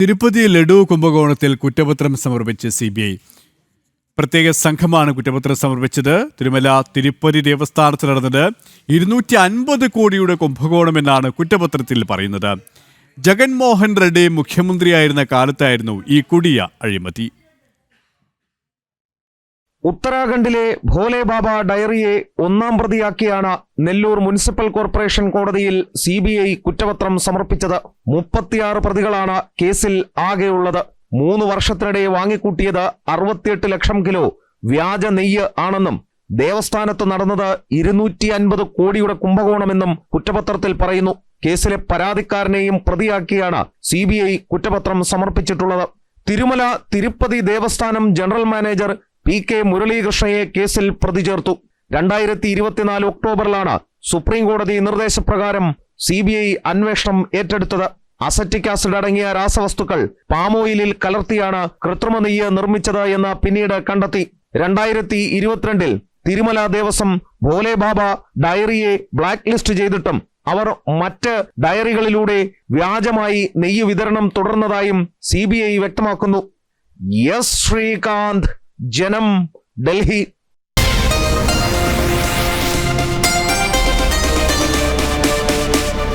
തിരുപ്പതി ലഡു കുംഭകോണത്തിൽ കുറ്റപത്രം സമർപ്പിച്ച് C B I പ്രത്യേക സംഘമാണ് കുറ്റപത്രം സമർപ്പിച്ചത്. തിരുമല തിരുപ്പതി ദേവസ്ഥാനത്ത് നടന്നത് ഇരുന്നൂറ്റി അൻപത് കോടിയുടെ കുംഭകോണം എന്നാണ് കുറ്റപത്രത്തിൽ പറയുന്നത്. ജഗൻമോഹൻ റെഡ്ഡി മുഖ്യമന്ത്രിയായിരുന്ന കാലത്തായിരുന്നു ഈ കൊടിയ അഴിമതി. ഉത്തരാഖണ്ഡിലെ ഭോലെ ബാബ ഡയറിയെ ഒന്നാം പ്രതിയാക്കിയാണ് നെല്ലൂർ മുനിസിപ്പൽ കോർപ്പറേഷൻ കോടതിയിൽ സി ബി ഐ കുറ്റപത്രം സമർപ്പിച്ചത്. മുപ്പത്തിയാറ് പ്രതികളാണ് കേസിൽ ആകെയുള്ളത്. മൂന്ന് വർഷത്തിനിടെ വാങ്ങിക്കൂട്ടിയത് അറുപത്തിയെട്ട് ലക്ഷം കിലോ. വ്യാജ നെയ്യ് ആണെന്നും ദേവസ്ഥാനത്ത് നടന്നത് ഇരുന്നൂറ്റി അൻപത് കോടിയുടെ കുംഭകോണമെന്നും കുറ്റപത്രത്തിൽ പറയുന്നു. കേസിലെ പരാതിക്കാരനെയും പ്രതിയാക്കിയാണ് സി കുറ്റപത്രം സമർപ്പിച്ചിട്ടുള്ളത്. Tirumala Tirupati Devasthanam general manager P K മുരളീകൃഷ്ണയെ കേസിൽ പ്രതി ചേർത്തു രണ്ടായിരത്തി ഇരുപത്തിനാല് ഒക്ടോബറിലാണ് സുപ്രീം കോടതി നിർദ്ദേശപ്രകാരം സി ബി ഐ അന്വേഷണം ഏറ്റെടുത്തത്. അസറ്റിക് ആസിഡ് അടങ്ങിയ രാസവസ്തുക്കൾ പാമോയിലിൽ കലർത്തിയാണ് കൃത്രിമ നെയ്യ് നിർമ്മിച്ചത് എന്ന് പിന്നീട് കണ്ടെത്തി. രണ്ടായിരത്തി ഇരുപത്തിരണ്ടിൽ തിരുമല ദേവസ്വം ഭോലെ ബാബ ഡയറിയെ ബ്ലാക്ക് ലിസ്റ്റ് ചെയ്തിട്ടും അവർ മറ്റ് ഡയറികളിലൂടെ വ്യാജമായി നെയ്യ് വിതരണം തുടർന്നതായും സി വ്യക്തമാക്കുന്നു. എസ് ശ്രീകാന്ത് जनम दिल्ली